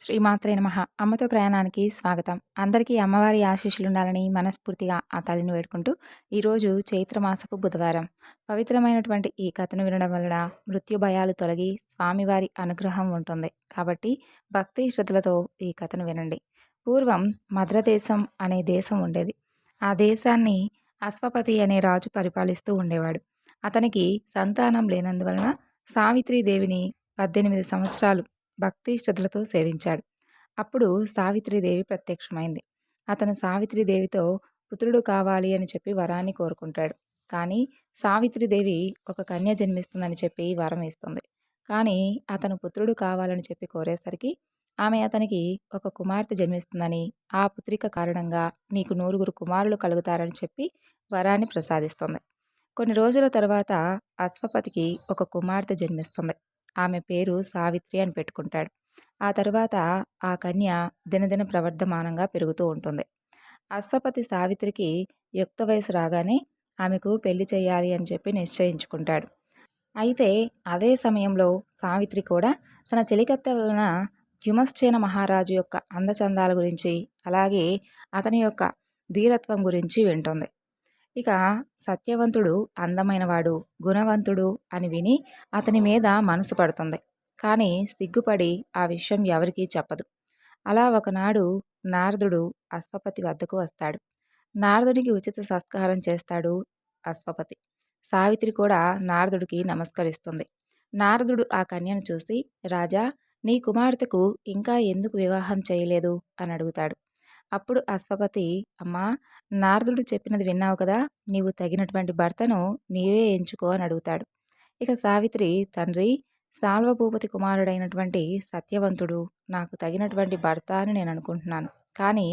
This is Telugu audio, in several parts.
శ్రీమాత్రే నమ. అమ్మతో ప్రయాణానికి స్వాగతం. అందరికీ అమ్మవారి ఆశీస్సులు ఉండాలని మనస్ఫూర్తిగా ఆ తల్లిని వేడుకుంటూ ఈరోజు చైత్రమాసపు బుధవారం. పవిత్రమైనటువంటి ఈ కథను వినడం వలన మృత్యు భయాలు తొలగి స్వామివారి అనుగ్రహం ఉంటుంది. కాబట్టి భక్తి శ్రద్ధలతో ఈ కథను వినండి. పూర్వం మద్రదేశం అనే దేశం ఉండేది. ఆ దేశాన్ని అశ్వపతి అనే రాజు పరిపాలిస్తూ ఉండేవాడు. అతనికి సంతానం లేనందువలన సావిత్రీదేవిని పద్దెనిమిది సంవత్సరాలు భక్తి శ్రద్ధలతో సేవించాడు. అప్పుడు సావిత్రిదేవి ప్రత్యక్షమైంది. అతను సావిత్రిదేవితో పుత్రుడు కావాలి అని చెప్పి వరాన్ని కోరుకుంటాడు. కానీ సావిత్రిదేవి ఒక కన్య జన్మిస్తుందని చెప్పి వరం ఇస్తుంది. కానీ అతను పుత్రుడు కావాలని చెప్పి కోరేసరికి ఆమె అతనికి ఒక కుమార్తె జన్మిస్తుందని ఆ పుత్రిక కారణంగా నీకు నూరుగురు కుమారులు కలుగుతారని చెప్పి వరాన్ని ప్రసాదిస్తుంది. కొన్ని రోజుల తర్వాత అశ్వపతికి ఒక కుమార్తె జన్మిస్తుంది. ఆమె పేరు సావిత్రి అని పెట్టుకుంటాడు. ఆ తర్వాత ఆ కన్య దినదిన ప్రవర్ధమానంగా పెరుగుతూ ఉంటుంది. అశ్వపతి సావిత్రికి యుక్త వయసు రాగానే ఆమెకు పెళ్ళి చేయాలి అని చెప్పి నిశ్చయించుకుంటాడు. అయితే అదే సమయంలో సావిత్రి కూడా తన చెలికత్త వలన యుమశ్చేన మహారాజు యొక్క అందచందాల గురించి అలాగే అతని యొక్క ధీరత్వం గురించి వింటుంది. ఇక సత్యవంతుడు అందమైనవాడు గుణవంతుడు అని విని అతని మీద మనసు పడుతుంది. కానీ సిగ్గుపడి ఆ విషయం ఎవరికీ చెప్పదు. అలా ఒకనాడు నారదుడు అశ్వపతి వద్దకు వస్తాడు. నారదుడికి ఉచిత సంస్కారం చేస్తాడు అశ్వపతి. సావిత్రి కూడా నారదుడికి నమస్కరిస్తుంది. నారదుడు ఆ కన్యను చూసి రాజా నీ కుమార్తెకు ఇంకా ఎందుకు వివాహం చేయలేదు? అని అడుగుతాడు. అప్పుడు అశ్వపతి అమ్మా నారదుడు చెప్పినది విన్నావు కదా నీవు తగినటువంటి భర్తను నీవే ఎంచుకో అని అడుగుతాడు. ఇక సావిత్రి తండ్రి సాల్వభూపతి కుమారుడైనటువంటి సత్యవంతుడు నాకు తగినటువంటి భర్త అని నేను అనుకుంటున్నాను. కానీ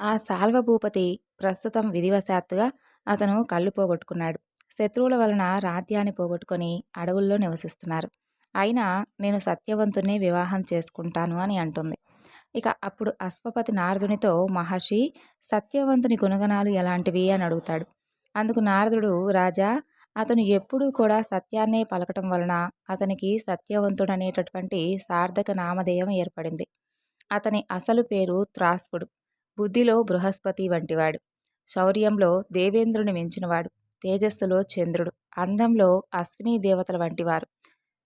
ఆ సాల్వభూపతి ప్రస్తుతం విధివశాత్తుగా అతను కళ్ళు పోగొట్టుకున్నాడు. శత్రువుల వలన రాజ్యాన్ని పోగొట్టుకొని అడవుల్లో నివసిస్తున్నారు. అయినా నేను సత్యవంతునే వివాహం చేసుకుంటాను అని అంటుంది. ఇక అప్పుడు అశ్వపతి నారదునితో మహర్షి సత్యవంతుని గుణగణాలు ఎలాంటివి? అని అడుగుతాడు. అందుకు నారదుడు రాజా అతను ఎప్పుడూ కూడా సత్యాన్నే పలకటం వలన అతనికి సత్యవంతుడు అనేటటువంటి సార్థక నామధేయం ఏర్పడింది. అతని అసలు పేరు త్రాస్పుడు బుద్ధిలో బృహస్పతి వంటివాడు శౌర్యంలో దేవేంద్రుని మించినవాడు తేజస్సులో చంద్రుడు అందంలో అశ్విని దేవతల వంటివారు.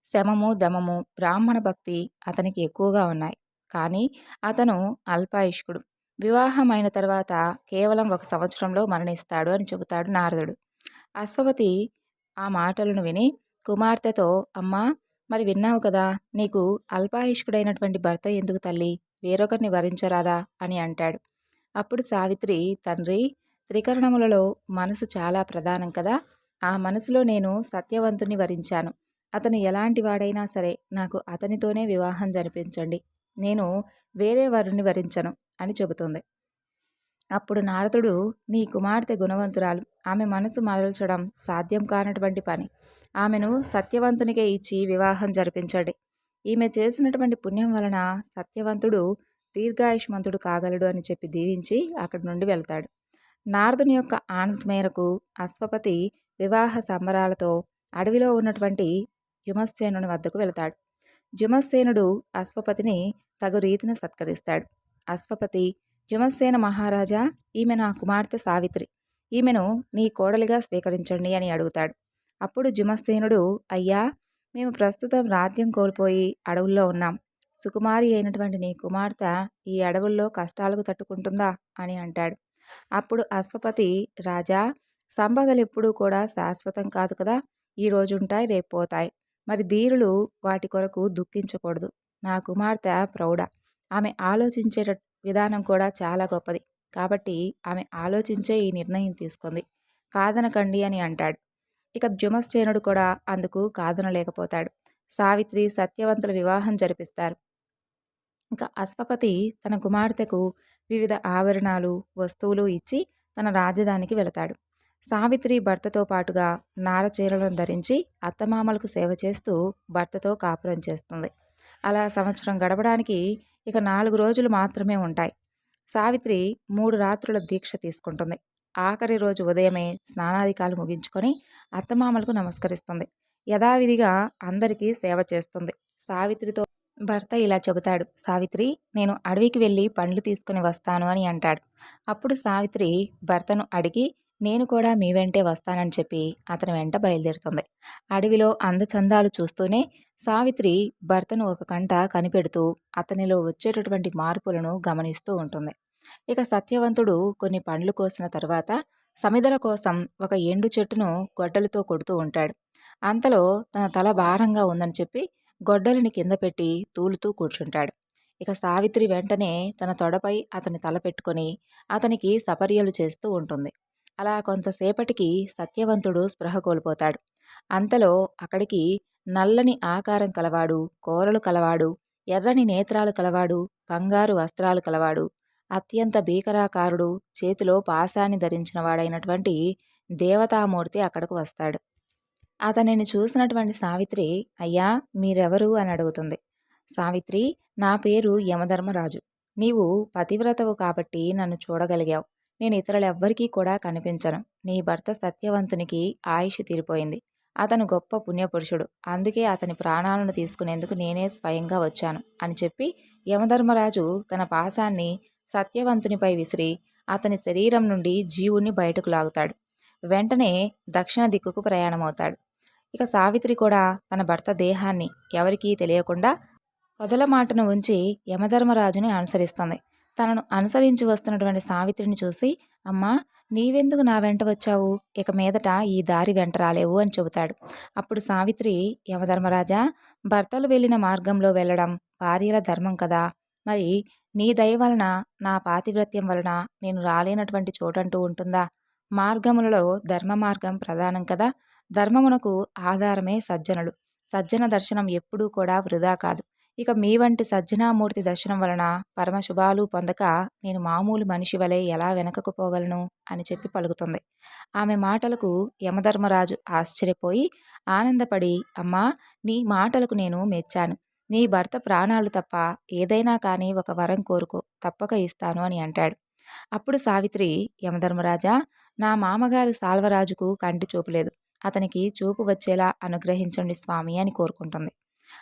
శమము దమము బ్రాహ్మణ భక్తి అతనికి ఎక్కువగా ఉన్నాయి. కానీ అతను అల్పాయుష్కుడు. వివాహమైన తర్వాత కేవలం ఒక సంవత్సరంలో మరణిస్తాడు అని చెబుతాడు నారదుడు. అశ్వపతి ఆ మాటలను విని కుమార్తెతో అమ్మా మరి విన్నావు కదా నీకు అల్పాయుష్కుడైనటువంటి భర్త ఎందుకు తల్లి? వేరొకరిని వరించరాదా? అని అంటాడు. అప్పుడు సావిత్రి తండ్రి త్రికరణములలో మనసు చాలా ప్రధానం కదా. ఆ మనసులో నేను సత్యవంతుని వరించాను. అతను ఎలాంటి వాడైనా సరే నాకు అతనితోనే వివాహం జరిపించండి. నేను వేరే వారిని వరించను అని చెబుతుంది. అప్పుడు నారదుడు నీ కుమార్తె గుణవంతురాలు. ఆమె మనసు మరల్చడం సాధ్యం కానటువంటి పని. ఆమెను సత్యవంతునికే ఇచ్చి వివాహం జరిపించండి. ఈమె చేసినటువంటి పుణ్యం వలన సత్యవంతుడు దీర్ఘాయుష్మంతుడు కాగలడు అని చెప్పి దీవించి అక్కడి నుండి వెళ్తాడు. నారదుని యొక్క ఆనంద మేరకు అశ్వపతి వివాహ సంబరాలతో అడవిలో ఉన్నటువంటి జుమస్సేనుని వద్దకు వెళతాడు. జుమస్సేనుడు అశ్వపతిని తగు రీతిన సత్కరిస్తాడు. అశ్వపతి జుమస్సేన మహారాజా ఈమె నా కుమార్తె సావిత్రి. ఈమెను నీ కోడలిగా స్వీకరించండి అని అడుగుతాడు. అప్పుడు జుమస్సేనుడు అయ్యా మేము ప్రస్తుతం రాజ్యం కోల్పోయి అడవుల్లో ఉన్నాం. సుకుమారి అయినటువంటి నీ కుమార్తె ఈ అడవుల్లో కష్టాలకు తట్టుకుంటుందా అని అంటాడు. అప్పుడు అశ్వపతి రాజా సంపదలు ఎప్పుడూ కూడా శాశ్వతం కాదు కదా ఈ రోజు ఉంటాయి రేపు పోతాయి. మరి ధీరులు వాటి కొరకు దుఃఖించకూడదు. నా కుమార్తె ప్రౌఢ. ఆమె ఆలోచించే విధానం కూడా చాలా గొప్పది. కాబట్టి ఆమె ఆలోచించే ఈ నిర్ణయం తీసుకుంది. కాదనకండి అని అంటాడు. ఇక జుమశ్చేనుడు కూడా అందుకు కాదనలేకపోతాడు. సావిత్రి సత్యవంతుల వివాహం జరిపిస్తారు. ఇంకా అశ్వపతి తన కుమార్తెకు వివిధ ఆభరణాలు వస్తువులు ఇచ్చి తన రాజధానికి వెళతాడు. సావిత్రి భర్తతో పాటుగా నారచీరలను ధరించి అత్తమామలకు సేవ చేస్తూ భర్తతో కాపురం చేస్తుంది. అలా సంవత్సరం గడపడానికి ఇక నాలుగు రోజులు మాత్రమే ఉంటాయి. సావిత్రి మూడు రాత్రుల దీక్ష తీసుకుంటుంది. ఆఖరి రోజు ఉదయమే స్నానాధికాలు ముగించుకొని అత్తమామలకు నమస్కరిస్తుంది. యథావిధిగా అందరికీ సేవ చేస్తుంది. సావిత్రితో భర్త ఇలా చెబుతాడు. సావిత్రి నేను అడవికి వెళ్ళి పండ్లు తీసుకుని వస్తాను అని అంటాడు. అప్పుడు సావిత్రి భర్తను అడిగి నేను కూడా మీ వెంటే వస్తానని చెప్పి అతని వెంట బయలుదేరుతుంది. అడవిలో అందచందాలు చూస్తూనే సావిత్రి భర్తను ఒక కంట కనిపెడుతూ అతనిలో వచ్చేటటువంటి మార్పులను గమనిస్తూ ఉంటుంది. ఇక సత్యవంతుడు కొన్ని పండ్లు కోసిన తర్వాత సమిదల కోసం ఒక ఎండు చెట్టును గొడ్డలతో కొడుతూ ఉంటాడు. అంతలో తన తల భారంగా ఉందని చెప్పి గొడ్డలిని కింద పెట్టి తూలుతూ కూర్చుంటాడు. ఇక సావిత్రి వెంటనే తన తొడపై అతని తల పెట్టుకొని అతనికి సపర్యలు చేస్తూ ఉంటుంది. అలా కొంతసేపటికి సత్యవంతుడు స్పృహ కోల్పోతాడు. అంతలో అక్కడికి నల్లని ఆకారం కలవాడు కోరలు కలవాడు ఎర్రని నేత్రాలు కలవాడు బంగారు వస్త్రాలు కలవాడు అత్యంత భీకరాకారుడు చేతిలో పాశాన్ని ధరించిన వాడైనటువంటి దేవతామూర్తి అక్కడకు వస్తాడు. అతనిని చూసినటువంటి సావిత్రి అయ్యా మీరెవరు? అని అడుగుతుంది. సావిత్రి నా పేరు యమధర్మరాజు. నీవు పతివ్రతవు కాబట్టి నన్ను చూడగలిగావు. నేను ఇతరులెవ్వరికీ కూడా కనిపించను. నీ భర్త సత్యవంతునికి ఆయుష్ తీరిపోయింది. అతను గొప్ప పుణ్యపురుషుడు. అందుకే అతని ప్రాణాలను తీసుకునేందుకు నేనే స్వయంగా వచ్చాను అని చెప్పి యమధర్మరాజు తన పాశాన్ని సత్యవంతునిపై విసిరి అతని శరీరం నుండి జీవుణ్ణి బయటకు లాగుతాడు. వెంటనే దక్షిణ దిక్కుకు ప్రయాణమవుతాడు. ఇక సావిత్రి కూడా తన భర్త దేహాన్ని ఎవరికీ తెలియకుండా పొదల మాటను ఉంచి యమధర్మరాజుని అనుసరిస్తుంది. తనను అనుసరించి వస్తున్నటువంటి సావిత్రిని చూసి అమ్మా నీవెందుకు నా వెంట వచ్చావు? ఇక మీదట ఈ దారి వెంట రాలేవు అని చెబుతాడు. అప్పుడు సావిత్రి యమధర్మరాజా భర్తలు వెళ్ళిన మార్గంలో వెళ్ళడం భార్యల ధర్మం కదా. మరి నీ దయ వలన నా పాతివ్రత్యం వలన నేను రాలేనటువంటి చోటంటూ ఉంటుందా? మార్గములలో ధర్మ మార్గం ప్రధానం కదా. ధర్మమునకు ఆధారమే సజ్జనులు సజ్జన దర్శనం ఎప్పుడూ కూడా వృధా కాదు. ఇక మీ వంటి సజ్జనామూర్తి దర్శనం వలన పరమశుభాలు పొందక నేను మామూలు మనిషి వలె ఎలా వెనకకు పోగలను అని చెప్పి పలుకుతుంది. ఆమె మాటలకు యమధర్మరాజు ఆశ్చర్యపోయి ఆనందపడి అమ్మా నీ మాటలకు నేను మెచ్చాను. నీ భర్త ప్రాణాలు తప్ప ఏదైనా కానీ ఒక వరం కోరుకో తప్పక ఇస్తాను అని అంటాడు. అప్పుడు సావిత్రి యమధర్మరాజా నా మామగారు సాల్వరాజుకు కంటి చూపులేదు అతనికి చూపు వచ్చేలా అనుగ్రహించండి స్వామి అని కోరుకుంటుంది.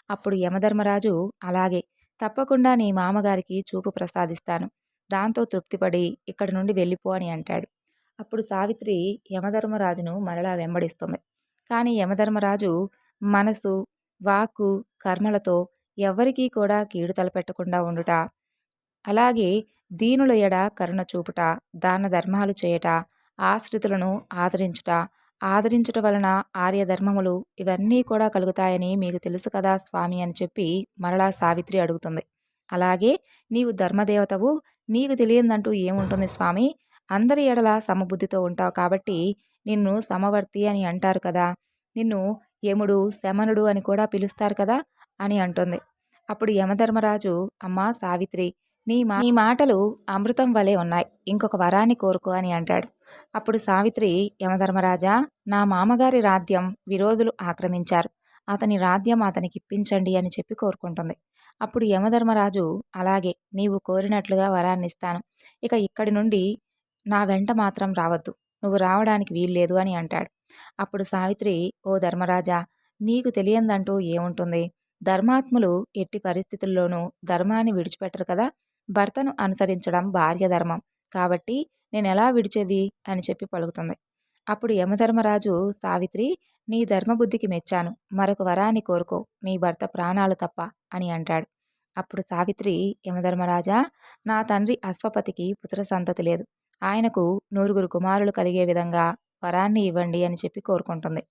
అప్పుడు యమధర్మరాజు అలాగే తప్పకుండా నీ మామగారికి చూపు ప్రసాదిస్తాను. దాంతో తృప్తిపడి ఇక్కడి నుండి వెళ్ళిపో అని అంటాడు. అప్పుడు సావిత్రి యమధర్మరాజును మరలా వెంబడిస్తుంది. కానీ యమధర్మరాజు మనసు వాక్కు కర్మలతో ఎవ్వరికీ కూడా కీడు తలపెట్టకుండా ఉండుట అలాగే దీనుల ఎడ కరుణ చూపుట దాన ధర్మాలు చేయట ఆశ్రితులను ఆదరించుట ఆదరించుట వలన ఆర్యధర్మములు ఇవన్నీ కూడా కలుగుతాయని మీకు తెలుసు కదా స్వామి అని చెప్పి మరలా సావిత్రి అడుగుతుంది. అలాగే నీవు ధర్మదేవతవు నీకు తెలియదంటూ ఏముంటుంది స్వామి? అందరి ఎడల సమబుద్ధితో ఉంటావు కాబట్టి నిన్ను సమవర్తి అని అంటారు కదా. నిన్ను యముడు శమనుడు అని కూడా పిలుస్తారు కదా అని అంటుంది. అప్పుడు యమధర్మరాజు అమ్మా సావిత్రి నీ మా నీ మాటలు అమృతం వలె ఉన్నాయి. ఇంకొక వరాన్ని కోరుకో అని అంటాడు. అప్పుడు సావిత్రి యమధర్మరాజా నా మామగారి రాధ్యం విరోధులు ఆక్రమించారు. అతని రాధ్యం అతనికి ఇప్పించండి అని చెప్పి కోరుకుంటుంది. అప్పుడు యమధర్మరాజు అలాగే నీవు కోరినట్లుగా వరాన్ని ఇస్తాను. ఇక ఇక్కడి నుండి నా వెంట మాత్రం రావద్దు. నువ్వు రావడానికి వీల్లేదు అని అంటాడు. అప్పుడు సావిత్రి ఓ ధర్మరాజా నీకు తెలియందంటూ ఏముంటుంది? ధర్మాత్ములు ఎట్టి పరిస్థితుల్లోనూ ధర్మాన్ని విడిచిపెట్టరు కదా? భర్తను అనుసరించడం భార్య ధర్మం. కాబట్టి నేను ఎలా విడిచేది? అని చెప్పి పలుకుతుంది. అప్పుడు యమధర్మరాజు సావిత్రి నీ ధర్మబుద్ధికి మెచ్చాను. మరొక వరాన్ని కోరుకో. నీ భర్త ప్రాణాలు తప్ప అని అంటాడు. అప్పుడు సావిత్రి యమధర్మరాజా నా తండ్రి అశ్వపతికి పుత్ర సంతతి లేదు. ఆయనకు నూరుగురు కుమారులు కలిగే విధంగా వరాన్ని ఇవ్వండి అని చెప్పి కోరుకుంటుంది.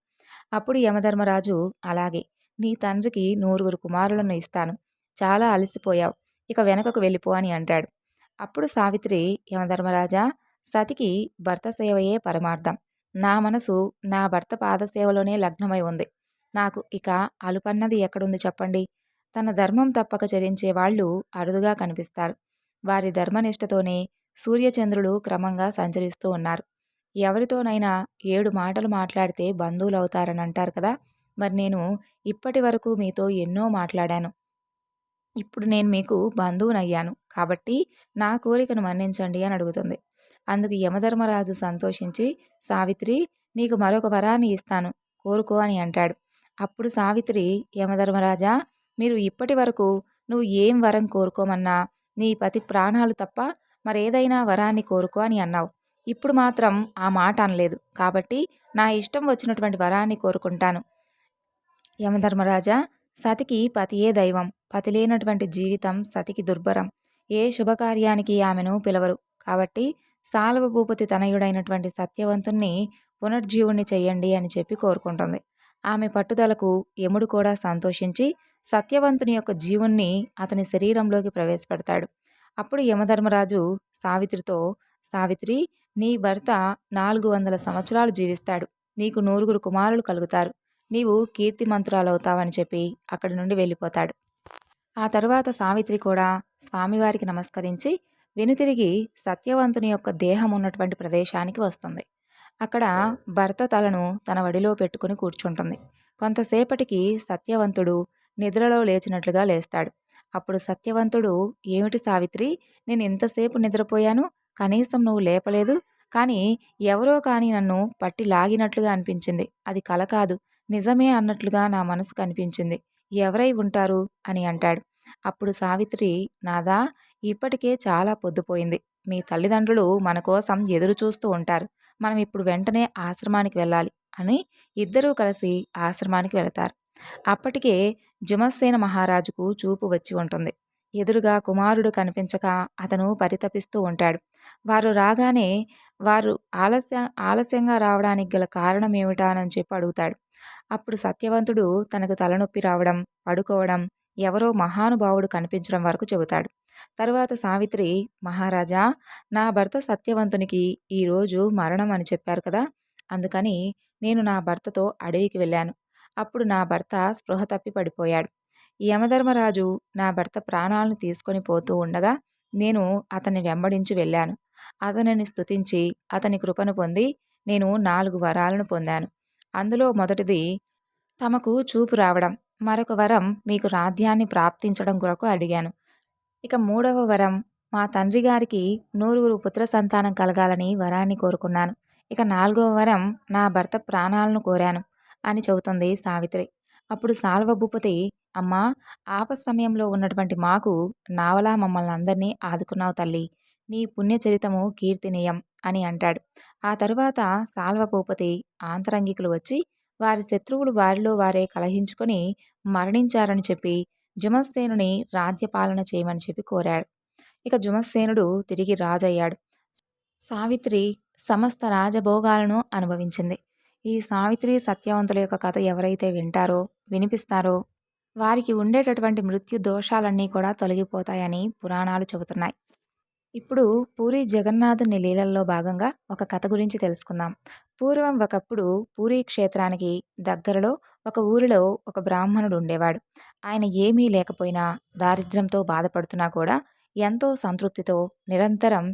అప్పుడు యమధర్మరాజు అలాగే. నీ తండ్రికి నూరుగురు కుమారులను ఇస్తాను. చాలా అలసిపోయావు. ఇక వెనకకు వెళ్ళిపో అని అంటాడు. అప్పుడు సావిత్రి యమధర్మరాజా సతికి భర్త సేవయే పరమార్థం. నా మనసు నా భర్త పాదసేవలోనే లగ్నమై ఉంది. నాకు ఇక అలుపన్నది ఎక్కడుంది చెప్పండి తన ధర్మం తప్పక చరించే వాళ్ళు అరుదుగా కనిపిస్తారు. వారి ధర్మనిష్టతోనే సూర్యచంద్రులు క్రమంగా సంచరిస్తూ ఉన్నారు. ఎవరితోనైనా ఏడు మాటలు మాట్లాడితే బంధువులు అవుతారని అంటారు కదా! మరి నేను ఇప్పటి వరకు మీతో ఎన్నో మాట్లాడాను. ఇప్పుడు నేను మీకు బంధువునయ్యాను. కాబట్టి నా కోరికను మన్నించండి అని అడుగుతుంది. అందుకు యమధర్మరాజు సంతోషించి సావిత్రి నీకు మరొక వరాన్ని ఇస్తాను. కోరుకో అని అంటాడు. అప్పుడు సావిత్రి యమధర్మరాజా మీరు ఇప్పటి వరకు నువ్వు ఏం వరం కోరుకోమన్నా నీ పతి ప్రాణాలు తప్ప మరేదైనా వరాన్ని కోరుకో అని అన్నావు. ఇప్పుడు మాత్రం ఆ మాట అనలేదు. కాబట్టి నా ఇష్టం వచ్చినటువంటి వరాన్ని కోరుకుంటాను. యమధర్మరాజా సతికి పతియే దైవం పతి లేనటువంటి జీవితం సతికి దుర్భరం. ఏ శుభకార్యానికి ఆమెను పిలవరు. కాబట్టి సాలవ భూపతి తనయుడైనటువంటి సత్యవంతుణ్ణి పునర్జీవుణ్ణి చెయ్యండి అని చెప్పి కోరుకుంటుంది. ఆమె పట్టుదలకు యముడు కూడా సంతోషించి సత్యవంతుని యొక్క జీవుణ్ణి అతని శరీరంలోకి ప్రవేశపెడతాడు. అప్పుడు యమధర్మరాజు సావిత్రితో సావిత్రి నీ భర్త నాలుగు వందల సంవత్సరాలు జీవిస్తాడు. నీకు నూరుగురు కుమారులు కలుగుతారు. నీవు కీర్తిమంతురాలవుతావని చెప్పి అక్కడి నుండి వెళ్ళిపోతాడు. ఆ తరువాత సావిత్రి కూడా స్వామివారికి నమస్కరించి వెనుతిరిగి సత్యవంతుని యొక్క దేహం ఉన్నటువంటి ప్రదేశానికి వస్తుంది. అక్కడ భర్త తలను తన వడిలో పెట్టుకుని కూర్చుంటుంది. కొంతసేపటికి సత్యవంతుడు నిద్రలో లేచినట్లుగా లేస్తాడు. అప్పుడు సత్యవంతుడు ఏమిటి సావిత్రి నేను ఇంతసేపు నిద్రపోయాను కనీసం నువ్వు లేపలేదు కానీ ఎవరో కానీ నన్ను పట్టి లాగినట్లుగా అనిపించింది. అది కల కాదు నిజమే అన్నట్లుగా నా మనసు కనిపించింది. ఎవరై ఉంటారు? అని అంటాడు. అప్పుడు సావిత్రి నాదా ఇప్పటికే చాలా పొద్దుపోయింది. మీ తల్లిదండ్రులు మన కోసం ఎదురు చూస్తూ ఉంటారు. మనం ఇప్పుడు వెంటనే ఆశ్రమానికి వెళ్ళాలి అని ఇద్దరూ కలిసి ఆశ్రమానికి వెళతారు. అప్పటికే జుమస్సేన మహారాజుకు చూపు వచ్చి ఉంటుంది. ఎదురుగా కుమారుడు కనిపించక అతను పరితపిస్తూ ఉంటాడు. వారు రాగానే వారు ఆలస్య ఆలస్యంగా రావడానికి గల కారణం ఏమిటానని చెప్పి అడుగుతాడు. అప్పుడు సత్యవంతుడు తనకు తలనొప్పి రావడం పడుకోవడం ఎవరో మహానుభావుడు కనిపించడం వరకు చెబుతాడు. తరువాత సావిత్రి మహారాజా నా భర్త సత్యవంతునికి ఈరోజు మరణం అని చెప్పారు కదా అందుకని నేను నా భర్తతో అడవికి వెళ్ళాను. అప్పుడు నా భర్త స్పృహ తప్పి పడిపోయాడు. యమధర్మరాజు నా భర్త ప్రాణాలను తీసుకొని పోతూ ఉండగా నేను అతన్ని వెంబడించి వెళ్ళాను. అతనిని స్తుతించి అతని కృపను పొంది నేను నాలుగు వరాలను పొందాను. అందులో మొదటిది తమకు చూపు రావడం. మరొక వరం మీకు రాధ్యాన్ని ప్రాప్తించడం కొరకు అడిగాను. ఇక మూడవ వరం మా తండ్రి గారికి నూరుగురు పుత్ర సంతానం కలగాలని వరాన్ని కోరుకున్నాను. ఇక నాలుగవ వరం నా భర్త ప్రాణాలను కోరాను అని చెబుతుంది సావిత్రి. అప్పుడు సాల్వ భూపతి అమ్మా ఆప సమయంలో ఉన్నటువంటి మాకు నావలా మమ్మల్ని అందరినీ ఆదుకున్నావు తల్లి. నీ పుణ్యచరితము కీర్తినీయం. అని అంటాడు. ఆ తరువాత సాల్వ భూపతి ఆంతరంగికులు వచ్చి వారి శత్రువులు వారిలో వారే కలహించుకొని మరణించారని చెప్పి జుమస్సేనుని రాజ్యపాలన చేయమని చెప్పి కోరాడు. ఇక జుమస్సేనుడు తిరిగి రాజయ్యాడు. సావిత్రి సమస్త రాజభోగాలను అనుభవించింది. ఈ సావిత్రి సత్యవంతుల యొక్క కథ ఎవరైతే వింటారో వినిపిస్తారో వారికి ఉండేటటువంటి మృత్యు దోషాలన్నీ కూడా తొలగిపోతాయని పురాణాలు చెబుతున్నాయి. ఇప్పుడు పూరి జగన్నాథుని లీలల్లో భాగంగా ఒక కథ గురించి తెలుసుకుందాం. పూర్వం ఒకప్పుడు పూరి క్షేత్రానికి దగ్గరలో ఒక ఊరిలో ఒక బ్రాహ్మణుడు ఉండేవాడు. ఆయన ఏమీ లేకపోయినా దారిద్ర్యంతో బాధపడుతున్నా కూడా ఎంతో సంతృప్తితో నిరంతరం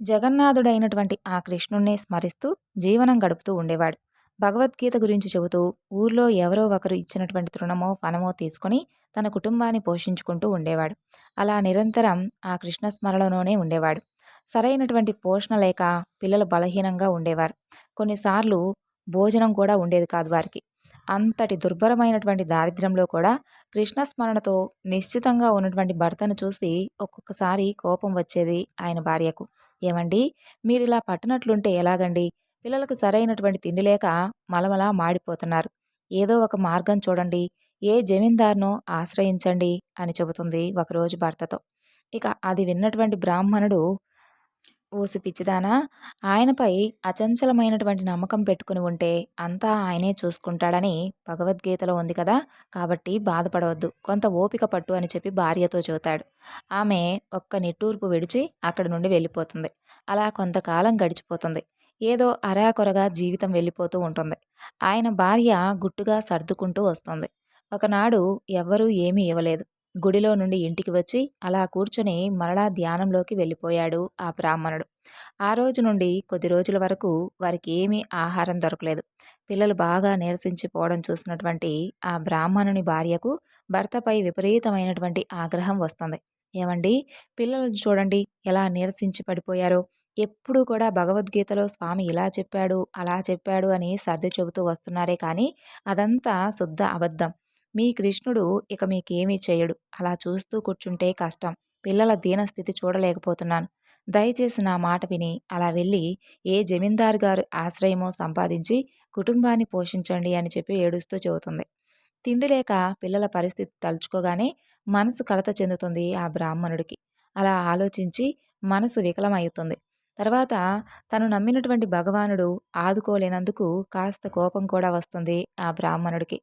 జగన్నాథుడైనటువంటి ఆ కృష్ణుణ్ణి స్మరిస్తూ జీవనం గడుపుతూ ఉండేవాడు. భగవద్గీత గురించి చెబుతూ ఊర్లో ఎవరో ఒకరు ఇచ్చినటువంటి తృణమో పనమో తీసుకొని తన కుటుంబాన్ని పోషించుకుంటూ ఉండేవాడు. అలా నిరంతరం ఆ కృష్ణ స్మరణలోనే ఉండేవాడు. సరైనటువంటి పోషణ లేక పిల్లలు బలహీనంగా ఉండేవారు. కొన్నిసార్లు భోజనం కూడా ఉండేది కాదు వారికి. అంతటి దుర్భరమైనటువంటి దారిద్ర్యంలో కూడా కృష్ణ స్మరణతో నిశ్చితంగా ఉన్నటువంటి భర్తను చూసి ఒక్కొక్కసారి కోపం వచ్చేది ఆయన భార్యకు. ఏమండి మీరు ఇలా పట్టనట్లుంటే ఎలాగండి? పిల్లలకు సరైనటువంటి తిండి లేక మలమల మాడిపోతున్నారు. ఏదో ఒక మార్గం చూడండి. ఏ జమీందార్నో ఆశ్రయించండి అని చెబుతుంది ఒకరోజు భర్తతో. ఇక అది విన్నటువంటి బ్రాహ్మణుడు ఓసి పిచ్చిదానా ఆయనపై అచంచలమైనటువంటి నమ్మకం పెట్టుకుని ఉంటే అంతా ఆయనే చూసుకుంటాడని భగవద్గీతలో ఉంది కదా కాబట్టి బాధపడవద్దు. కొంత ఓపిక పట్టు అని చెప్పి భార్యతో చూతాడు ఆమె ఒక్క నిట్టూర్పు విడిచి అక్కడి నుండి వెళ్ళిపోతుంది. అలా కొంతకాలం గడిచిపోతుంది. ఏదో అరాకొరగా జీవితం వెళ్ళిపోతూ ఉంటుంది. ఆయన భార్య గుట్టుగా సర్దుకుంటూ వస్తుంది. ఒకనాడు ఎవ్వరూ ఏమీ ఇవ్వలేదు. గుడిలో నుండి ఇంటికి వచ్చి అలా కూర్చొని మరలా ధ్యానంలోకి వెళ్ళిపోయాడు ఆ బ్రాహ్మణుడు. ఆ రోజు నుండి కొద్ది రోజుల వరకు వారికి ఏమీ ఆహారం దొరకలేదు. పిల్లలు బాగా నీరసించిపోవడం చూసినటువంటి ఆ బ్రాహ్మణుని భార్యకు భర్తపై విపరీతమైనటువంటి ఆగ్రహం వస్తుంది. ఏమండి? పిల్లలు చూడండి ఎలా నీరసించి పడిపోయారో? ఎప్పుడూ కూడా భగవద్గీతలో స్వామి ఇలా చెప్పాడు అలా చెప్పాడు అని సర్ది చెబుతూ వస్తున్నారే కానీ అదంతా శుద్ధ అబద్ధం. మీ కృష్ణుడు ఇక మీకేమీ చేయడు. అలా చూస్తూ కూర్చుంటే కష్టం. పిల్లల దీనస్థితి చూడలేకపోతున్నాను. దయచేసి నా మాట విని అలా వెళ్ళి ఏ జమీందారు గారు ఆశ్రయమో సంపాదించి కుటుంబాన్ని పోషించండి అని చెప్పి ఏడుస్తూ చెబుతుంది. తిండి లేక పిల్లల పరిస్థితి తలుచుకోగానే మనసు కలత చెందుతుంది ఆ బ్రాహ్మణుడికి. అలా ఆలోచించి మనసు వికలమవుతుంది. తర్వాత తను నమ్మినటువంటి భగవానుడు ఆదుకోలేనందుకు కాస్త కోపం కూడా వస్తుంది ఆ బ్రాహ్మణుడికి.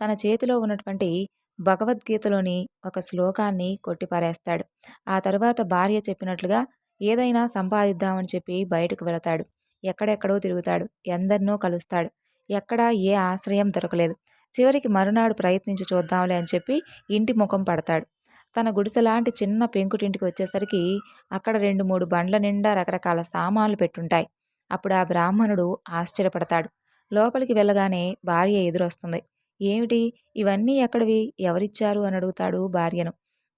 తన చేతిలో ఉన్నటువంటి భగవద్గీతలోని ఒక శ్లోకాన్ని కొట్టిపారేస్తాడు. ఆ తర్వాత భార్య చెప్పినట్లుగా ఏదైనా సంపాదిద్దామని చెప్పి బయటకు వెళతాడు. ఎక్కడెక్కడో తిరుగుతాడు. ఎందరినో కలుస్తాడు. ఎక్కడా ఏ ఆశ్రయం దొరకలేదు. చివరికి మరునాడు ప్రయత్నించి చూద్దాంలే అని చెప్పి ఇంటి ముఖం పడతాడు. తన గుడిసెలాంటి చిన్న పెంకుటింటికి వచ్చేసరికి అక్కడ రెండు మూడు బండ్ల నిండా రకరకాల సామాన్లు పెట్టుంటాయి. అప్పుడు ఆ బ్రాహ్మణుడు ఆశ్చర్యపడతాడు. లోపలికి వెళ్ళగానే భార్య ఎదురొస్తుంది. ఏమిటి? ఇవన్నీ ఎక్కడివి? ఎవరిచ్చారు? అని అడుగుతాడు భార్యను.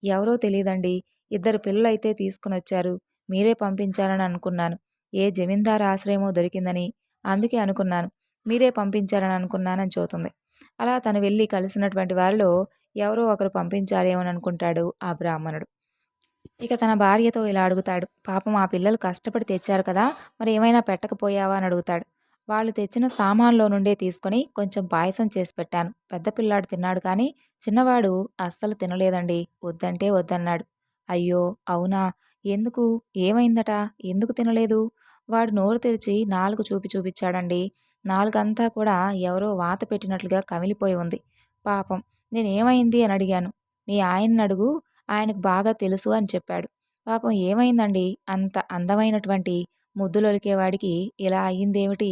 ఎవరో తెలియదండి ఇద్దరు పిల్లలైతే తీసుకుని వచ్చారు మీరే పంపించాలని అనుకున్నాను. ఏ జమీందారు ఆశ్రయమో దొరికిందని అందుకే అనుకున్నాను. మీరే పంపించారని అనుకున్నానని చూతుంది అలా తను వెళ్ళి కలిసినటువంటి వారిలో ఎవరో ఒకరు పంపించారేమని అనుకుంటాడు ఆ బ్రాహ్మణుడు. ఇక తన భార్యతో ఇలా అడుగుతాడు పాపం ఆ పిల్లలు కష్టపడి తెచ్చారు కదా మరి ఏమైనా పెట్టకపోయావా? అని అడుగుతాడు. వాళ్ళు తెచ్చిన సామాన్లో నుండే తీసుకొని కొంచెం పాయసం చేసి పెట్టాను. పెద్ద పిల్లాడు తిన్నాడు కానీ చిన్నవాడు అస్సలు తినలేదండి వద్దంటే వద్దన్నాడు. అయ్యో అవునా? ఎందుకు? ఏమైందట? ఎందుకు తినలేదు? వాడు నోరు తెరిచి నాలుగు చూపి చూపించాడండి. నాలుగంతా కూడా ఎవరో వాత పెట్టినట్లుగా కమిలిపోయి ఉంది. పాపం నేనేమైంది అని అడిగాను. మీ ఆయన్ని అడుగు ఆయనకు బాగా తెలుసు అని చెప్పాడు. పాపం ఏమైందండి? అంత అందమైనటువంటి ముద్దులొలికేవాడికి ఇలా అయ్యిందేమిటి?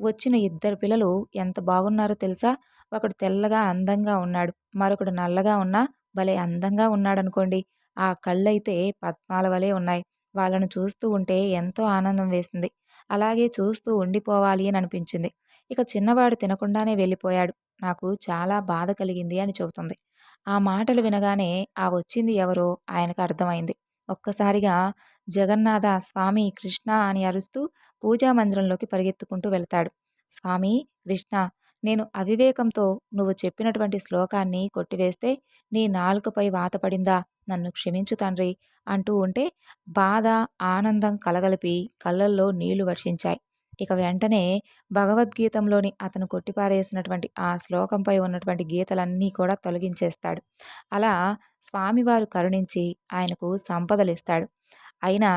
వచ్చిన ఇద్దరు పిల్లలు ఎంత బాగున్నారో తెలుసా? ఒకడు తెల్లగా అందంగా ఉన్నాడు. మరొకడు నల్లగా ఉన్నా భలే అందంగా ఉన్నాడనుకోండి. ఆ కళ్ళైతే పద్మాల వలె ఉన్నాయి. వాళ్ళను చూస్తూ ఉంటే ఎంతో ఆనందం వేసింది. అలాగే చూస్తూ ఉండిపోవాలి అని అనిపించింది. ఇక చిన్నవాడు తినకుండానే వెళ్ళిపోయాడు. నాకు చాలా బాధ కలిగింది అని చెబుతుంది. ఆ మాటలు వినగానే ఆ వచ్చింది ఎవరో ఆయనకు అర్థమైంది. ఒక్కసారిగా జగన్నాథ స్వామి కృష్ణ అని అరుస్తూ పూజా మందిరంలోకి పరిగెత్తుకుంటూ వెళ్తాడు. స్వామి కృష్ణ నేను అవివేకంతో నువ్వు చెప్పినటువంటి శ్లోకాన్ని కొట్టివేస్తే నీ నాలుకపై వాతపడిందా నన్ను క్షమించు తండ్రి అంటూ ఉంటే బాధ ఆనందం కలగలిపి కళ్ళల్లో నీళ్ళు వర్షించాయి. ఇక వెంటనే భగవద్గీతంలోని అతను కొట్టిపారేసినటువంటి ఆ శ్లోకంపై ఉన్నటువంటి గీతలన్నీ కూడా తొలగించేస్తాడు. అలా స్వామివారు కరుణించి ఆయనకు సంపదలిస్తాడు అయినా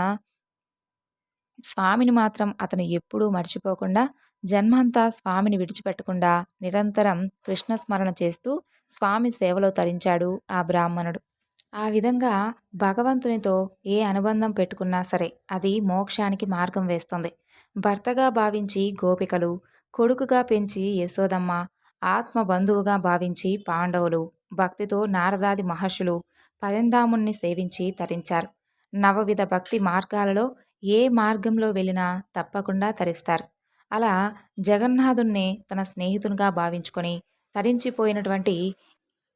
స్వామిని మాత్రం అతను ఎప్పుడూ మర్చిపోకుండా జన్మంతా స్వామిని విడిచిపెట్టకుండా నిరంతరం కృష్ణస్మరణ చేస్తూ స్వామి సేవలో తరించాడు ఆ బ్రాహ్మణుడు. ఆ విధంగా భగవంతునితో ఏ అనుబంధం పెట్టుకున్నా సరే అది మోక్షానికి మార్గం వేస్తుంది. భర్తగా భావించి గోపికలు కొడుకుగా పెంచి యశోదమ్మ ఆత్మ బంధువుగా భావించి పాండవులు భక్తితో నారదాది మహర్షులు పరంధాముణ్ణి సేవించి తరించారు. నవవిధ భక్తి మార్గాలలో ఏ మార్గంలో వెళ్ళినా తప్పకుండా తరిస్తారు. అలా జగన్నాథుణ్ణి తన స్నేహితునిగా భావించుకొని తరించిపోయినటువంటి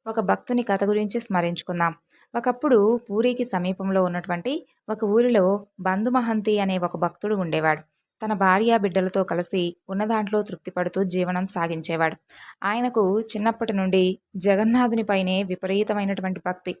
ఒక భక్తుని కథ గురించి స్మరించుకుందాం. ఒకప్పుడు పూరికి సమీపంలో ఉన్నటువంటి ఒక ఊరిలో బంధుమహంతి అనే ఒక భక్తుడు ఉండేవాడు. తన భార్య బిడ్డలతో కలిసి ఉన్నదాంట్లో తృప్తిపడుతూ జీవనం సాగించేవాడు. ఆయనకు చిన్నప్పటి నుండి జగన్నాథునిపైనే విపరీతమైనటువంటి భక్తి.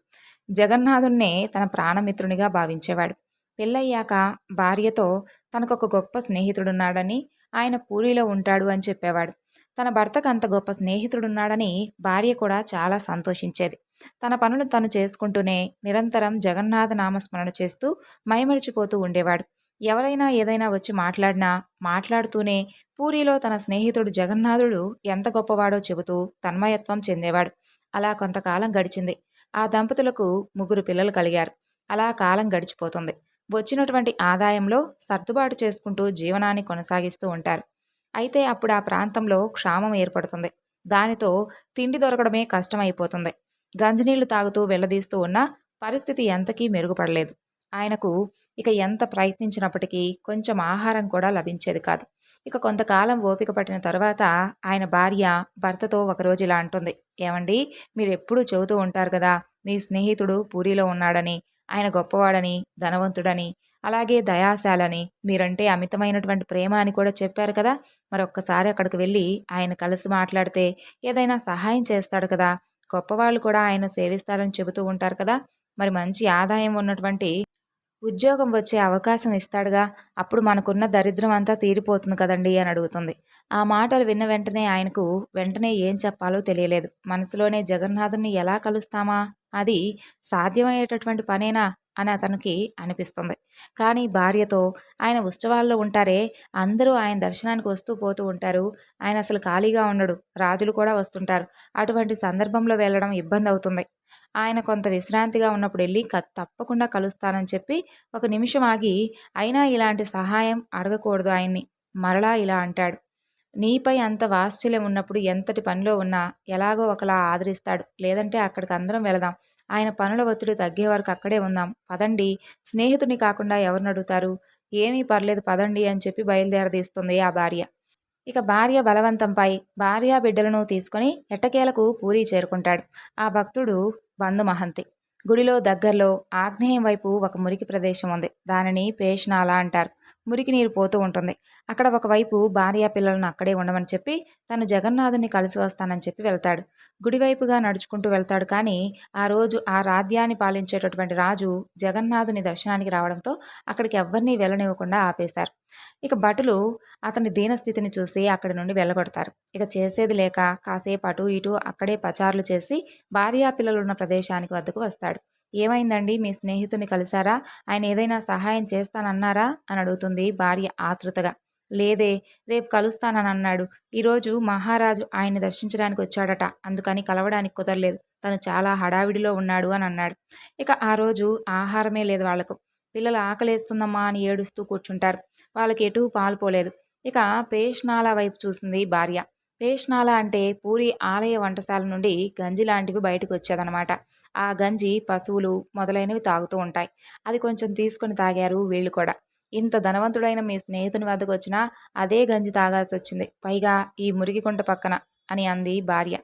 జగన్నాథున్నే తన ప్రాణమిత్రునిగా భావించేవాడు. పెళ్ళయ్యాక భార్యతో తనకొక గొప్ప స్నేహితుడున్నాడని ఆయన పూరిలో ఉంటాడు అని చెప్పేవాడు. తన భర్తకు అంత గొప్ప స్నేహితుడున్నాడని భార్య కూడా చాలా సంతోషించేది. తన పనులు తను చేసుకుంటూనే నిరంతరం జగన్నాథ నామస్మరణ చేస్తూ మైమరిచిపోతూ ఉండేవాడు. ఎవరైనా ఏదైనా వచ్చి మాట్లాడినా మాట్లాడుతూనే పూరిలో తన స్నేహితుడు జగన్నాథుడు ఎంత గొప్పవాడో చెబుతూ తన్మయత్వం చెందేవాడు. అలా కొంతకాలం గడిచింది. ఆ దంపతులకు ముగ్గురు పిల్లలు కలిగారు. అలా కాలం గడిచిపోతుంది. వచ్చినటువంటి ఆదాయంలో సర్దుబాటు చేసుకుంటూ జీవనాన్ని కొనసాగిస్తూ ఉంటారు. అయితే అప్పుడు ఆ ప్రాంతంలో క్షామం ఏర్పడుతుంది. దానితో తిండి దొరకడమే కష్టమైపోతుంది. గంజినీళ్ళు తాగుతూ వెళ్ళదీస్తూ ఉన్న పరిస్థితి ఎంతకీ మెరుగుపడలేదు. ఆయనకు ఇక ఎంత ప్రయత్నించినప్పటికీ కొంచెం ఆహారం కూడా లభించేది కాదు. ఇక కొంతకాలం ఓపిక పట్టిన తర్వాత ఆయన భార్య భర్తతో ఒకరోజు ఇలా అంటుంది. ఏమండి మీరు ఎప్పుడూ చెబుతూ ఉంటారు కదా మీ స్నేహితుడు పూరిలో ఉన్నాడని ఆయన గొప్పవాడని ధనవంతుడని అలాగే దయాశాలని మీరంటే అమితమైనటువంటి ప్రేమ అని కూడా చెప్పారు కదా. మరొక్కసారి అక్కడికి వెళ్ళి ఆయన కలిసి మాట్లాడితే ఏదైనా సహాయం చేస్తాడు కదా. గొప్పవాళ్ళు కూడా ఆయన సేవిస్తారని చెబుతూ ఉంటారు కదా. మరి మంచి ఆదాయం ఉన్నటువంటి ఉద్యోగం వచ్చే అవకాశం ఇస్తాడుగా అప్పుడు మనకున్న దరిద్రం అంతా తీరిపోతుంది కదండి అని అడుగుతుంది. ఆ మాటలు విన్న వెంటనే ఆయనకు వెంటనే ఏం చెప్పాలో తెలియలేదు. మనసులోనే జగన్నాథుని ఎలా కలుస్తామా? అది సాధ్యమయ్యేటటువంటి పనేనా? అని అతనికి అనిపిస్తుంది. కానీ భార్యతో ఆయన ఉత్సవాల్లో ఉంటారే అందరూ ఆయన దర్శనానికి వస్తూ పోతూ ఉంటారు. ఆయన అసలు ఖాళీగా ఉండడు. రాజులు కూడా వస్తుంటారు. అటువంటి సందర్భంలో వెళ్ళడం ఇబ్బంది అవుతుంది ఆయన కొంత విశ్రాంతిగా ఉన్నప్పుడు వెళ్ళి తప్పకుండా కలుస్తానని చెప్పి ఒక నిమిషం ఆగి అయినా ఇలాంటి సహాయం అడగకూడదు ఆయన్ని. మరలా ఇలా అంటాడు. నీపై అంత వాత్సల్యం ఉన్నప్పుడు ఎంతటి పనిలో ఉన్నా ఎలాగో ఒకలా ఆదరిస్తాడు. లేదంటే అక్కడికి అందరం వెళదాం. ఆయన పనుల ఒత్తిడి తగ్గే వరకు అక్కడే ఉందాం. పదండి. స్నేహితుని కాకుండా ఎవరిని అడుగుతారు? ఏమీ పర్లేదు పదండి అని చెప్పి బయలుదేరదీస్తుంది ఆ భార్య. ఇక భార్య బలవంతంపై భార్య బిడ్డలను తీసుకొని ఎట్టకేలకు పూరి చేరుకుంటాడు. ఆ భక్తుడు బంధు మహంతి గుడిలో దగ్గరలో ఆగ్నేయం వైపు ఒక మురికి ప్రదేశం ఉంది. దానిని పేష్నాల అంటారు. మురికి నీరు పోతూ ఉంటుంది. అక్కడ ఒకవైపు భార్య పిల్లలను అక్కడే ఉండమని చెప్పి తను జగన్నాథుని కలిసి వస్తానని చెప్పి వెళ్తాడు. గుడివైపుగా నడుచుకుంటూ వెళ్తాడు కానీ ఆ రోజు ఆ రాజ్యాన్ని పాలించేటటువంటి రాజు జగన్నాథుని దర్శనానికి రావడంతో అక్కడికి ఎవరిని వెళ్ళనివ్వకుండా ఆపేశారు. ఇక భటులు అతని దీనస్థితిని చూసి అక్కడి నుండి వెళ్ళగొడతారు. ఇక చేసేది లేక కాసేపు అటు ఇటు అక్కడే పచారులు చేసి భార్యా పిల్లలున్న ప్రదేశానికి వద్దకు వస్తాడు. ఏమైందండి? మీ స్నేహితుని కలిశారా? ఆయన ఏదైనా సహాయం చేస్తానన్నారా? అని అడుగుతుంది భార్య ఆతృతగా. లేదే రేపు కలుస్తానని అన్నాడు ఈరోజు మహారాజు ఆయన్ని దర్శించడానికి వచ్చాడట. అందుకని కలవడానికి కుదరలేదు. తను చాలా హడావిడిలో ఉన్నాడు అని అన్నాడు. ఇక ఆ రోజు ఆహారమే లేదు వాళ్ళకు పిల్లలు ఆకలేస్తుందమ్మా అని ఏడుస్తూ కూర్చుంటారు. వాళ్ళకి ఎటు పాల్పోలేదు ఇక పేష్నాల వైపు చూసింది భార్య. పేష్నాల అంటే పూరి ఆలయ వంటశాల నుండి గంజి లాంటివి బయటకు వచ్చేదనమాట ఆ గంజి పశువులు మొదలైనవి తాగుతూ ఉంటాయి. అది కొంచెం తీసుకొని తాగారు వీళ్ళు కూడా. ఇంత ధనవంతుడైన మీ స్నేహితుని వద్దకు వచ్చినా అదే గంజి తాగాల్సి వచ్చింది. పైగా ఈ మురిగికుంట పక్కన అని అంది భార్య.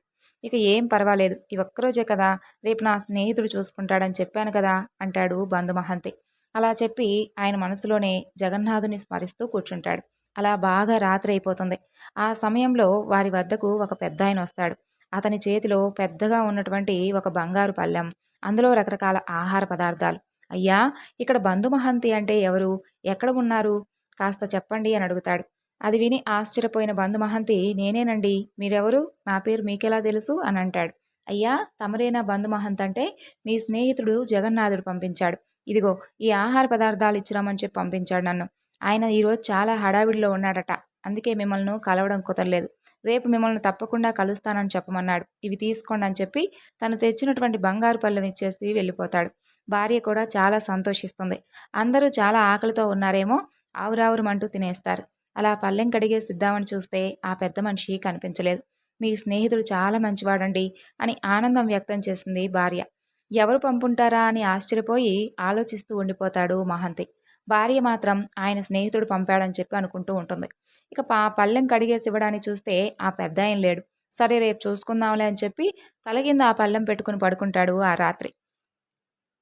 ఇక ఏం పర్వాలేదు. ఈ ఒక్కరోజే కదా రేపు నా స్నేహితుడు చూసుకుంటాడని చెప్పాను కదా అంటాడు బంధుమహంతి. అలా చెప్పి ఆయన మనసులోనే జగన్నాథుని స్మరిస్తూ కూర్చుంటాడు. అలా బాగా రాత్రి అయిపోతుంది. ఆ సమయంలో వారి వద్దకు ఒక పెద్ద ఆయన వస్తాడు. అతని చేతిలో పెద్దగా ఉన్నటువంటి ఒక బంగారు పళ్ళెం. అందులో రకరకాల ఆహార పదార్థాలు. అయ్యా ఇక్కడ బంధుమహంతి అంటే ఎవరు? ఎక్కడ ఉన్నారు? కాస్త చెప్పండి అని అడుగుతాడు. అది విని ఆశ్చర్యపోయిన బంధుమహంతి నేనేనండి. మీరెవరు? నా పేరు మీకెలా తెలుసు? అని అంటాడు. అయ్యా తమరేనా బంధుమహంత్ అంటే? మీ స్నేహితుడు జగన్నాథుడు పంపించాడు. ఇదిగో ఈ ఆహార పదార్థాలు ఇచ్చిరామని చెప్పి పంపించాడు నన్ను. ఆయన ఈరోజు చాలా హడావిడిలో ఉన్నాడట. అందుకే మిమ్మల్ని కలవడం కుదరలేదు. రేపు మిమ్మల్ని తప్పకుండా కలుస్తానని చెప్పమన్నాడు. ఇవి తీసుకోండి అని చెప్పి తను తెచ్చినటువంటి బంగారు పళ్ళం ఇచ్చేసి వెళ్ళిపోతాడు. భార్య కూడా చాలా సంతోషిస్తుంది. అందరూ చాలా ఆకలితో ఉన్నారేమో ఆవురావురమంటూ తినేస్తారు. అలా పల్లెం కడిగేసిద్దామని చూస్తే ఆ పెద్ద మనిషి కనిపించలేదు. మీ స్నేహితుడు చాలా మంచివాడండి అని ఆనందం వ్యక్తం చేసింది భార్య. ఎవరు పంపుంటారా అని ఆశ్చర్యపోయి ఆలోచిస్తూ ఉండిపోతాడు మహంతి. భార్య మాత్రం ఆయన స్నేహితుడు పంపాడని చెప్పి అనుకుంటూ ఉంటుంది. ఇక పా పళ్ళెం కడిగేసి ఇవ్వడానికి చూస్తే ఆ పెద్ద ఆయన లేడు. సరే రేపు చూసుకుందాంలే అని చెప్పి తలకింద ఆ పళ్ళెం పెట్టుకుని పడుకుంటాడు ఆ రాత్రి.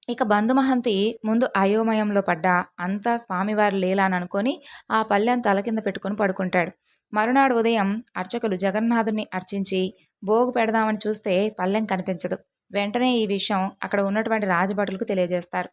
ఇక బంధుమహంతి ముందు అయోమయంలో పడ్డా అంతా స్వామివారి లేలాని అనుకొని ఆ పళ్ళెం తల కింద పెట్టుకుని పడుకుంటాడు. మరునాడు ఉదయం అర్చకులు జగన్నాథుని అర్చించి భోగు పెడదామని చూస్తే పళ్ళెం కనిపించదు. వెంటనే ఈ విషయం అక్కడ ఉన్నటువంటి రాజభటులకు తెలియజేస్తారు.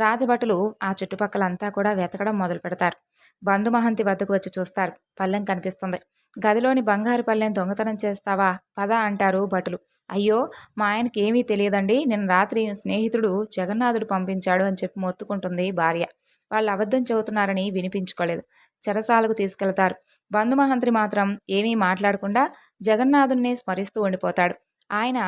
రాజభటులు ఆ చుట్టుపక్కలంతా కూడా వెతకడం మొదలు పెడతారు. బంధుమహంతి వద్దకు వచ్చి చూస్తారు. పల్లెం కనిపిస్తుంది. గదిలోని బంగారు పల్లెం దొంగతనం చేస్తావా? పద అంటారు భటులు. అయ్యో మా ఆయనకి ఏమీ తెలియదండి. నిన్న రాత్రి స్నేహితుడు జగన్నాథుడు పంపించాడు అని చెప్పి మొత్తుకుంటుంది భార్య. వాళ్ళు అబద్ధం చెబుతున్నారని వినిపించుకోలేదు. చెరసాలకు తీసుకెళ్తారు. బంధుమహంత్రి మాత్రం ఏమీ మాట్లాడకుండా జగన్నాథుణ్ణి స్మరిస్తూ ఉండిపోతాడు. ఆయన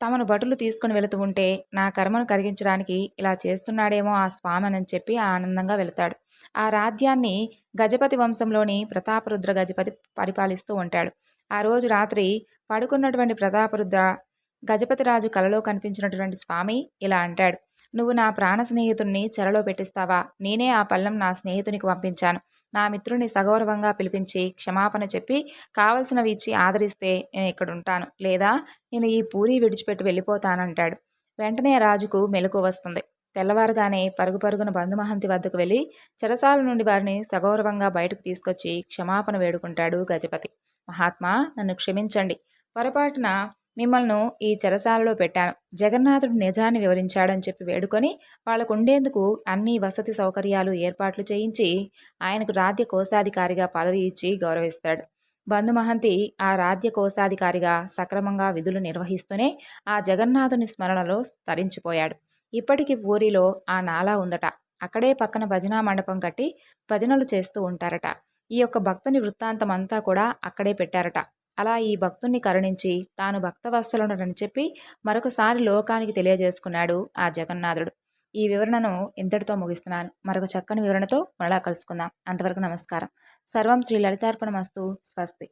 తమను భటులు తీసుకుని వెళుతూ ఉంటే నా కర్మను కరిగించడానికి ఇలా చేస్తున్నాడేమో ఆ స్వామి అని చెప్పి ఆనందంగా వెళతాడు. ఆ రాజ్యాన్ని గజపతి వంశంలోని ప్రతాపరుద్ర గజపతి పరిపాలిస్తూ ఉంటాడు. ఆ రోజు రాత్రి పడుకున్నటువంటి ప్రతాపరుద్ర గజపతి రాజు కలలో కనిపించినటువంటి స్వామి ఇలా అంటాడు. నువ్వు నా ప్రాణ స్నేహితుణ్ణి చెరలో పెట్టిస్తావా? నేనే ఆ పళ్ళం నా స్నేహితునికి పంపించాను. నా మిత్రుని సగౌరవంగా పిలిపించి క్షమాపణ చెప్పి కావలసినవి ఇచ్చి ఆదరిస్తే నేను ఇక్కడ ఉంటాను లేదా నేను ఈ పూరి విడిచిపెట్టి వెళ్ళిపోతానంటాడు. వెంటనే రాజుకు మెలకు వస్తుంది. తెల్లవారుగానే పరుగు పరుగున బంధుమహంతి వద్దకు వెళ్ళి చెరసాల నుండి వారిని సగౌరవంగా బయటకు తీసుకొచ్చి క్షమాపణ వేడుకుంటాడు గజపతి. మహాత్మా నన్ను క్షమించండి. పొరపాటున మిమ్మల్ని ఈ చెరసాలలో పెట్టాను. జగన్నాథుడు నిజాన్ని వివరించాడని చెప్పి వేడుకొని వాళ్ళకు ఉండేందుకు అన్ని వసతి సౌకర్యాలు ఏర్పాట్లు చేయించి ఆయనకు రాజ్య కోశాధికారిగా పదవి ఇచ్చి గౌరవిస్తాడు. బంధుమహంతి ఆ రాజ్య కోశాధికారిగా సక్రమంగా విధులు నిర్వహిస్తూనే ఆ జగన్నాథుని స్మరణలో తరించిపోయాడు. ఇప్పటికి ఊరిలో ఆ నాలా ఉందట. అక్కడే పక్కన భజనా మండపం కట్టి భజనలు చేస్తూ ఉంటారట. ఈ యొక్క భక్తుని వృత్తాంతం అంతా కూడా అక్కడే పెట్టారట. అలా ఈ భక్తుణ్ణి కరుణించి తాను భక్తవత్సలుడని చెప్పి మరొకసారి లోకానికి తెలియజేసుకున్నాడు ఆ జగన్నాథుడు. ఈ వివరణను ఇంతటితో ముగిస్తున్నాను. మరొక చక్కని వివరణతో మరలా కలుసుకుందాం. అంతవరకు నమస్కారం. సర్వం శ్రీ లలితార్పణ మస్తు స్వస్తి.